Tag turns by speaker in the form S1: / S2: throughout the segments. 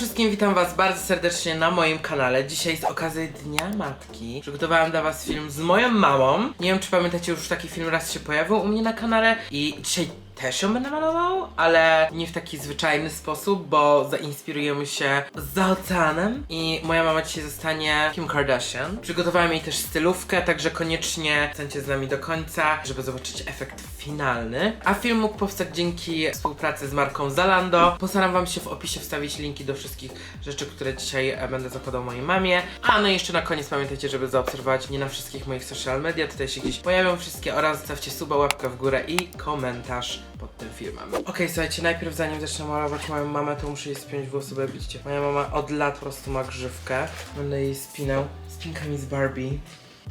S1: wszystkim, witam was bardzo serdecznie na moim kanale. Dzisiaj z okazji Dnia Matki przygotowałam dla was film z moją mamą. Nie wiem, czy pamiętacie, już taki film raz się pojawił u mnie na kanale i dzisiaj też ją będę malował, ale nie w taki zwyczajny sposób, bo zainspirujemy się za oceanem i moja mama dzisiaj zostanie Kim Kardashian. Przygotowałem jej też stylówkę, także koniecznie chcecie z nami do końca, żeby zobaczyć efekt finalny. A film mógł powstać dzięki współpracy z marką Zalando. Postaram wam się w opisie wstawić linki do wszystkich rzeczy, które dzisiaj e, będę zakładał mojej mamie. A no i jeszcze na koniec pamiętajcie, żeby zaobserwować nie na wszystkich moich social media, tutaj się gdzieś pojawią wszystkie oraz zostawcie suba, łapkę w górę i komentarz pod tym filmem. Okej, słuchajcie, najpierw zanim zacznę malować moją mamę, to muszę jej spiąć włosy, bo widzicie, moja mama od lat po prostu ma grzywkę. Będę jej spinał spinkami z Barbie.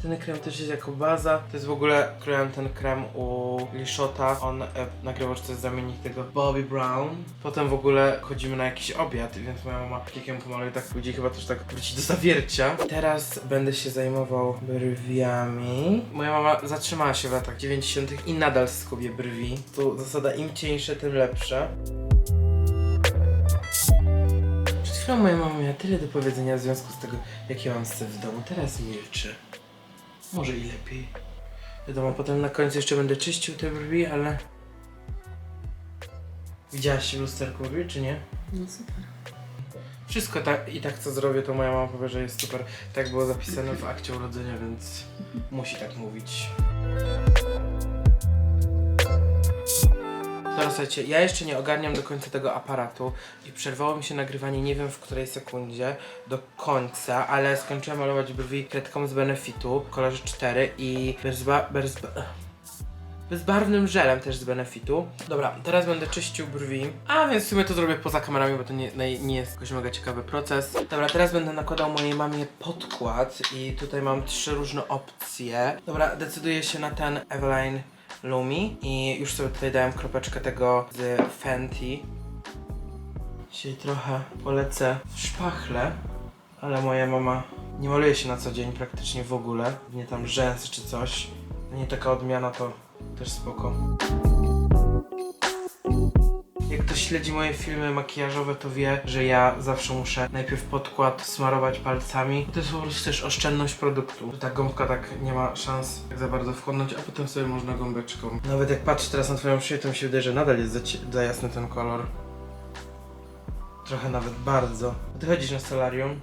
S1: Ten krem też jest jako baza. To jest w ogóle, kryłem ten krem u Lishota. On e, nagrywał, że to jest zamiennik tego Bobby Brown. Potem w ogóle chodzimy na jakiś obiad, więc moja mama klikiem pomaluje tak ludzi chyba też tak wróci do zawiercia. Teraz będę się zajmował brwiami. Moja mama zatrzymała się w latach 90. i nadal skubie brwi. Tu zasada im cieńsze, tym lepsze. Przed chwilą moja mama miała tyle do powiedzenia w związku z tego, jakie mam syf w domu. Teraz milczy. Może i lepiej. Wiadomo, potem na końcu jeszcze będę czyścił te brwi, ale... Widziałaś się w lusterku brwi, czy nie?
S2: No super.
S1: Wszystko tak i tak co zrobię, to moja mama powie, że jest super. Tak było zapisane w akcie urodzenia, więc musi tak mówić. Dobra, słuchajcie, ja jeszcze nie ogarniam do końca tego aparatu i przerwało mi się nagrywanie nie wiem w której sekundzie do końca, ale skończyłem malować brwi kredką z Benefitu w kolorze 4 i bezba, bez, bezbarwnym żelem też z Benefitu. Dobra, teraz będę czyścił brwi. A więc w sumie to zrobię poza kamerami, bo to nie, nie jest jakoś mega ciekawy proces. Dobra, teraz będę nakładał mojej mamie podkład i tutaj mam trzy różne opcje. Dobra, decyduję się na ten Eveline Lumi i już sobie tutaj dałem kropeczkę tego z Fenty. Dzisiaj trochę polecę w szpachle, ale moja mama nie maluje się na co dzień praktycznie w ogóle. Nie tam rzęsy czy coś. Nie taka odmiana to też spoko. Jak ktoś śledzi moje filmy makijażowe, to wie, że ja zawsze muszę najpierw podkład smarować palcami. To jest po prostu też oszczędność produktu. Ta gąbka tak nie ma szans tak za bardzo wchłonąć, a potem sobie można gąbeczką. Nawet jak patrzę teraz na twoją szyję, to mi się wydaje, że nadal jest za, za jasny ten kolor. Trochę nawet bardzo. Ty chodzisz na solarium?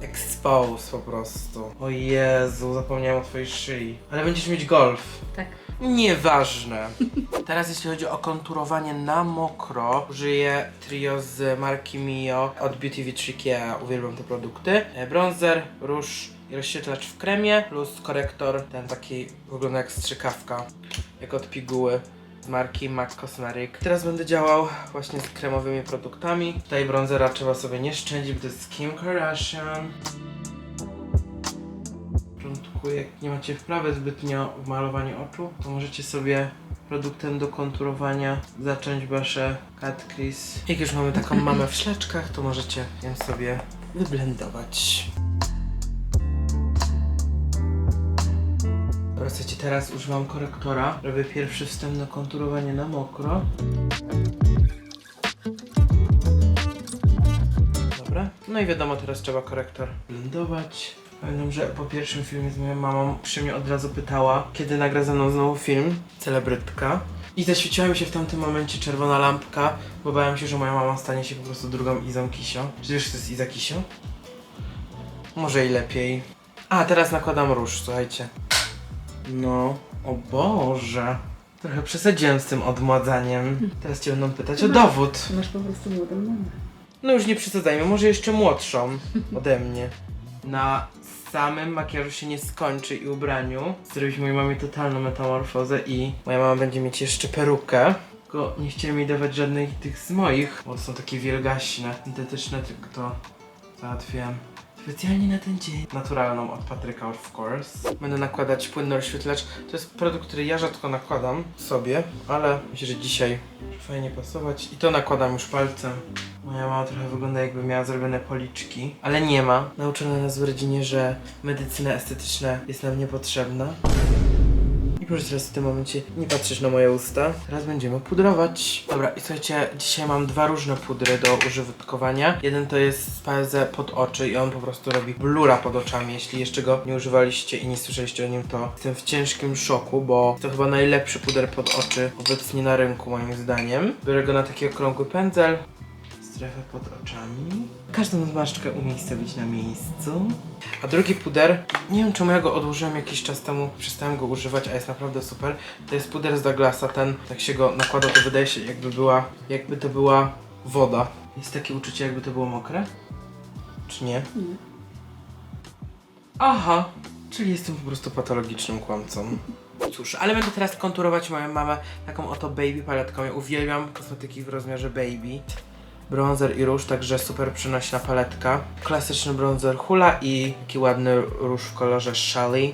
S1: Expose po prostu. O Jezu, zapomniałem o twojej szyi. Ale będziesz mieć golf.
S2: Tak.
S1: Nieważne. Teraz jeśli chodzi o konturowanie na mokro, użyję trio z marki Mio od Beauty Vitriki, ja uwielbiam te produkty. E, Bronzer, róż i rozświetlacz w kremie, plus korektor, ten taki wygląda jak strzykawka, jak od piguły z marki MAC Cosmetic. Teraz będę działał właśnie z kremowymi produktami. Tutaj bronzera trzeba sobie nie szczędzić, bo to jest Kim Kardashian. Jak nie macie wprawy zbytnio w malowaniu oczu, to możecie sobie produktem do konturowania zacząć wasze cut crease. Jak już mamy taką mamę w szlaczkach, to możecie ją sobie wyblendować. Słuchajcie, teraz używam korektora. Robię pierwsze wstępne konturowanie na mokro. Dobra. No i wiadomo, teraz trzeba korektor blendować. Pamiętam, że po pierwszym filmie z moją mamą przy mnie od razu pytała, kiedy nagra ze mną znowu film, celebrytka. I zaświeciła mi się w tamtym momencie czerwona lampka, bo bałem się, że moja mama stanie się po prostu drugą Izą Kisio. Czy wiesz, kto to jest Iza Kisio? Może i lepiej. A, teraz nakładam róż, słuchajcie. No, o Boże. Trochę przesadziłem z tym odmładzaniem. Teraz cię będą pytać o dowód.
S2: Masz po prostu młodą mamę.
S1: No już nie przesadzajmy, może jeszcze młodszą ode mnie. Na samym makijażu się nie skończy i ubraniu. Zrobić mojej mamie totalną metamorfozę i moja mama będzie mieć jeszcze perukę. Tylko nie chciałem jej dawać żadnych tych z moich, bo są takie wielgaśne, syntetyczne, tylko to załatwiłem. Specjalnie na ten dzień. Naturalną od Patryka, of course. Będę nakładać płynny rozświetlacz. To jest produkt, który ja rzadko nakładam sobie, ale myślę, że dzisiaj fajnie pasować. I to nakładam już palcem. Moja mama trochę wygląda jakby miała zrobione policzki, ale nie ma. Nauczono nas w rodzinie, że medycyna estetyczna jest nam niepotrzebna. Proszę teraz w tym momencie nie patrzeć na moje usta. Teraz będziemy pudrować. Dobra, i słuchajcie, dzisiaj mam dwa różne pudry do użytkowania. Jeden to jest z PLZ pod oczy i on po prostu robi blura pod oczami. Jeśli jeszcze go nie używaliście i nie słyszeliście o nim, to jestem w ciężkim szoku, bo to chyba najlepszy puder pod oczy obecnie na rynku moim zdaniem. Biorę go na taki okrągły pędzel. Strefę pod oczami. Każdą zmarszczkę umiejscowić na miejscu. A drugi puder, nie wiem czemu ja go odłożyłem jakiś czas temu, przestałem go używać, a jest naprawdę super. To jest puder z Douglasa, ten, jak się go nakłada, to wydaje się jakby była, jakby to była woda. Jest takie uczucie, jakby to było mokre? Czy nie?
S2: Nie.
S1: Aha, czyli jestem po prostu patologicznym kłamcą. Cóż, ale będę teraz konturować moją mamę taką oto baby paletką. Ja uwielbiam kosmetyki w rozmiarze baby. Bronzer i róż, także super przynośna paletka. Klasyczny bronzer Hula i taki ładny róż w kolorze. Słuchajcie,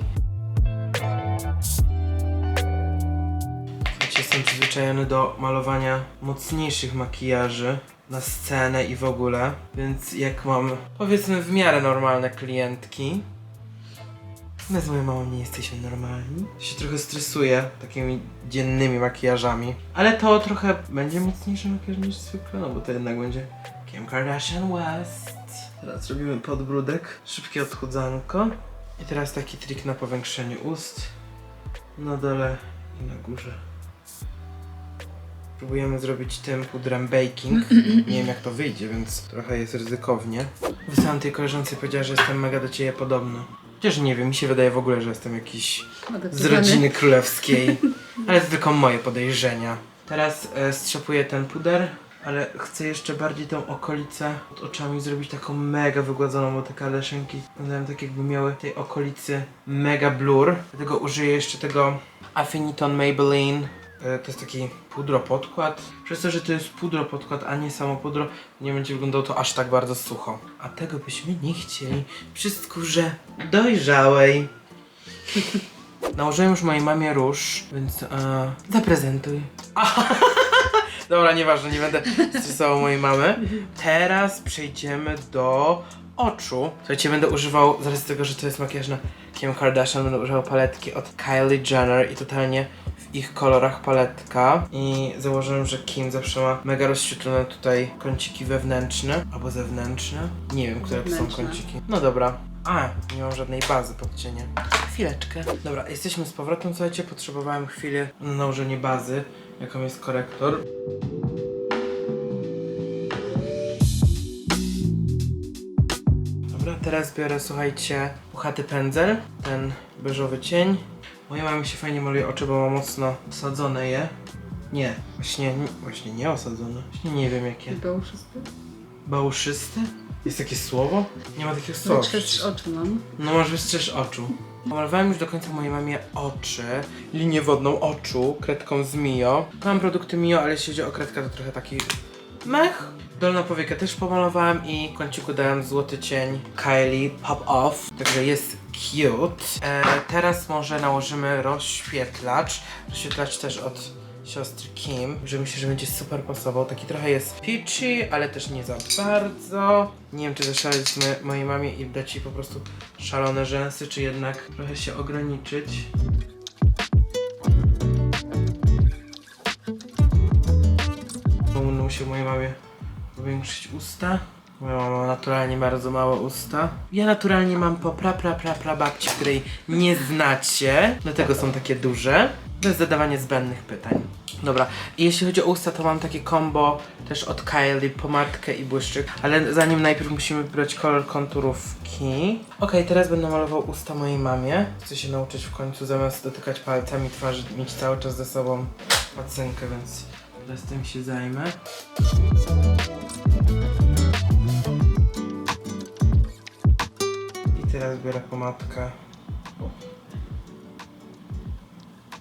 S1: Jestem przyzwyczajony do malowania mocniejszych makijaży na scenę i w ogóle, więc jak mam powiedzmy w miarę normalne klientki, My z moją mamą nie jesteśmy normalni. Się trochę stresuję takimi dziennymi makijażami. Ale to trochę będzie mocniejszy makijaż niż zwykle, no bo to jednak będzie Kim Kardashian West. Teraz robimy podbródek, szybkie odchudzanko. I teraz taki trik na powiększenie ust. Na dole i na górze. Próbujemy zrobić tym pudrem baking. Nie wiem jak to wyjdzie, więc trochę jest ryzykownie. Wysłałam tej koleżance i powiedziała, że jestem mega do ciebie podobny. Chociaż nie wiem, mi się wydaje w ogóle, że jestem jakiś z rodziny królewskiej. Ale to tylko moje podejrzenia. Teraz e, strzepuję ten puder, ale chcę jeszcze bardziej tą okolicę pod oczami zrobić taką mega wygładzoną, bo te kaleszenki wyglądają tak jakby miały w tej okolicy mega blur. Dlatego użyję jeszcze tego Affiniton Maybelline. E, To jest taki pudro podkład. Przez to, że to jest pudro podkład, a nie samo pudro, nie będzie wyglądało to aż tak bardzo sucho. A tego byśmy nie chcieli przy skórze dojrzałej. Nałożyłem już mojej mamie róż, więc e, zaprezentuj. Dobra, nieważne, nie będę stresował mojej mamy. Teraz przejdziemy do oczu. Słuchajcie, będę używał, z racji tego, że to jest makijaż na Kim Kardashian, będę używał paletki od Kylie Jenner i totalnie ich kolorach paletka. I założyłem, że Kim zawsze ma mega rozświetlone tutaj kąciki wewnętrzne albo zewnętrzne. Nie wiem, które to są
S2: Wewnętrzne.
S1: kąciki. No dobra. A, nie mam żadnej bazy pod cieniem. Chwileczkę. Dobra, jesteśmy z powrotem. Słuchajcie, potrzebowałem chwilę na nałożenie bazy, jaką jest korektor. Dobra, teraz biorę, słuchajcie, puchaty pędzel, ten beżowy cień. Moja mama się fajnie maluje oczy, bo ma mocno osadzone je. Nie, właśnie, nie, właśnie nie osadzone. Właśnie nie wiem jakie.
S2: Był szósty?
S1: Bałszysty? Jest takie słowo? Nie ma takiego słowa. Przecież.
S2: oczu mam.
S1: No masz wystrzesz oczu. Pomalowałem już do końca mojej mamie oczy, linię wodną oczu, kredką z Mio. Mam produkty Mio, ale jeśli chodzi o kredkę, to trochę taki mech. Dolną powiekę też pomalowałem i w kąciku dałem złoty cień Kylie Pop Off, także jest cute. E, teraz może nałożymy rozświetlacz. Rozświetlacz też od siostry Kim, że myślę, że będzie super pasował. Taki trochę jest peachy, ale też nie za bardzo. Nie wiem, czy zaszaleć mojej mamie i dać jej po prostu szalone rzęsy, czy jednak trochę się ograniczyć. Będę musiał mojej mamie powiększyć usta. Moja mama ma naturalnie bardzo małe usta. Ja naturalnie mam po pra pra pra pra babci, której nie znacie, dlatego są takie duże. Bez zadawania zbędnych pytań. Dobra, i jeśli chodzi o usta, to mam takie combo też od Kylie, pomadkę i błyszczyk, ale zanim najpierw musimy wybrać kolor konturówki. Okej, teraz będę malował usta mojej mamie. Chcę się nauczyć w końcu zamiast dotykać palcami twarzy, mieć cały czas ze sobą pacynkę, więc teraz tym się zajmę. Teraz biorę pomadkę.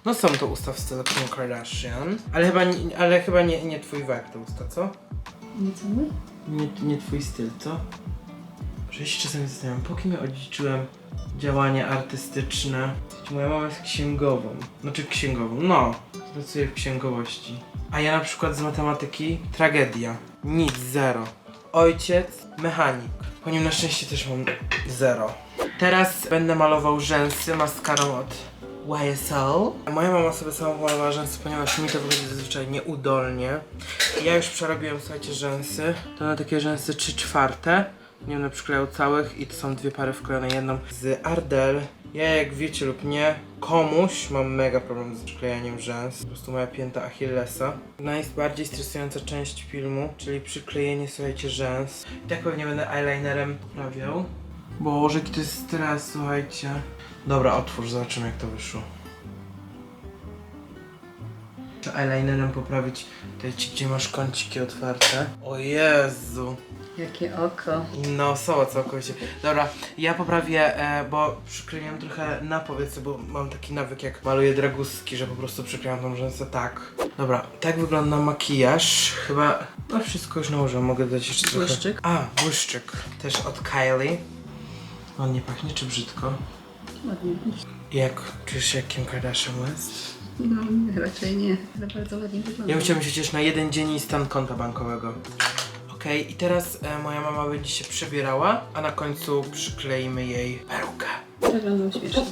S1: No są to usta w stylu Kim Kardashian, ale chyba, nie, ale chyba nie, nie twój wek te usta, co?
S2: Nie co mój?
S1: Nie, nie twój styl, co? Że ja się czasami zastanawiam, po kim ja odziedziczyłem działania artystyczne. Słuchajcie, Moja mama jest księgową. Znaczy księgową, no. Pracuje w księgowości. A ja na przykład z matematyki tragedia. Nic, zero. Ojciec, mechanik. Po nim na szczęście też mam zero. Teraz będę malował rzęsy maskarą od YSL. Moja mama sobie sama pomalowała rzęsy, ponieważ mi to wychodzi zazwyczaj nieudolnie. Ja już przerobiłem, słuchajcie, rzęsy. To na takie rzęsy 3 czwarte. Nie będę przyklejał całych i to są dwie pary wklejone jedną z Ardell. Ja jak wiecie lub nie, komuś mam mega problem z przyklejaniem rzęs. Po prostu moja pięta Achillesa. Najbardziej stresująca część filmu, czyli przyklejenie, słuchajcie, rzęs. I tak pewnie będę eyelinerem poprawiał. Boże, jaki to jest stres, słuchajcie. Dobra, otwórz, zobaczymy jak to wyszło. Czy eyelinerem poprawić te ci, gdzie masz kąciki otwarte? O Jezu.
S2: Jakie oko.
S1: No, osoba całkowicie. Dobra, ja poprawię, e, bo przykleiłem trochę na powiece, bo mam taki nawyk jak maluję dragustki, że po prostu przyklejam tą rzęsę tak. Dobra, tak wygląda makijaż. Chyba, no wszystko już nałożyłem, mogę dać jeszcze trochę.
S2: Błyszczyk?
S1: A, błyszczyk. Też od Kylie. On nie pachnie, czy brzydko?
S2: Ładnie.
S1: Jak, czujesz się jak Kim Kardashian West?
S2: No, raczej nie, ale bardzo ładnie wygląda.
S1: Ja bym chciał mieć chociaż na jeden dzień i stan konta bankowego. Okej, i teraz e, moja mama będzie się przebierała, a na końcu przykleimy jej perukę.
S2: Wyglądał śmiesznie.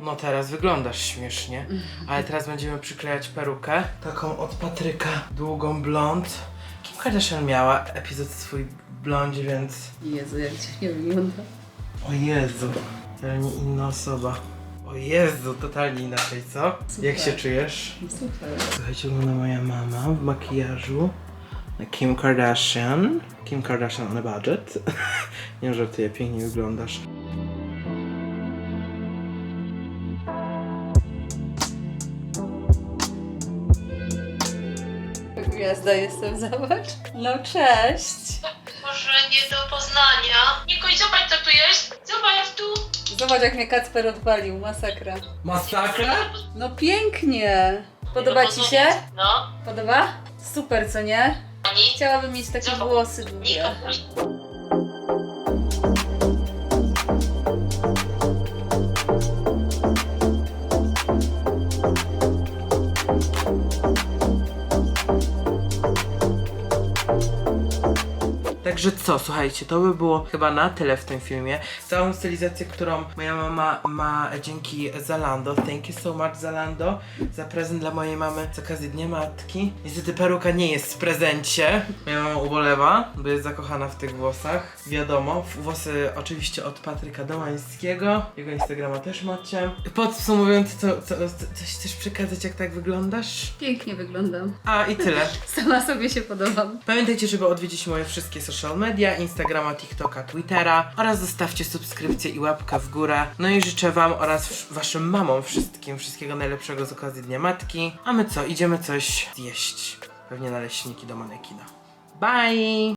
S1: No teraz wyglądasz śmiesznie, ale teraz będziemy przyklejać perukę. Taką od Patryka, długą blond. Kim Kardashian miała epizod swój w blondzie, więc...
S2: Jezu, jak dziwnie wygląda.
S1: O Jezu, totalnie inna osoba. O Jezu, totalnie inaczej, co?
S2: Super.
S1: Jak się czujesz?
S2: No Super.
S1: Słuchajcie, wygląda moja mama w makijażu. Na Kim Kardashian. Kim Kardashian on a budget. Nie żartuję, pięknie wyglądasz.
S2: Gwiazda jestem, zobacz. No cześć.
S3: Może nie do poznania. Nikoś, zobacz co tu jest. Zobacz tu.
S2: Zobacz jak mnie Kacper odpalił, masakra.
S1: Masakra?
S2: No pięknie. Podoba
S3: do
S2: ci się?
S3: No.
S2: Podoba? Super, co nie?
S3: Ani.
S2: Chciałabym mieć takie
S3: Zobacz.
S2: włosy długie.
S1: Także co, słuchajcie, to by było chyba na tyle w tym filmie. Całą stylizację, którą moja mama ma dzięki Zalando. Thank you so much Zalando za prezent dla mojej mamy z okazji Dnia Matki. Niestety peruka nie jest w prezencie. Moja mama ubolewa, bo jest zakochana w tych włosach. Wiadomo, włosy oczywiście od Patryka Domańskiego. Jego Instagrama też macie. Podsumowując, co, co, coś chcesz przekazać, jak tak wyglądasz?
S2: Pięknie wyglądam.
S1: A i tyle.
S2: Sama sobie się podobam.
S1: Pamiętajcie, żeby odwiedzić moje wszystkie social media, Instagrama, TikToka, Twittera oraz zostawcie subskrypcję i łapkę w górę. No i życzę wam oraz waszym mamom wszystkim wszystkiego najlepszego z okazji Dnia Matki. A my co, idziemy coś zjeść. Pewnie naleśniki do manekina. Bye!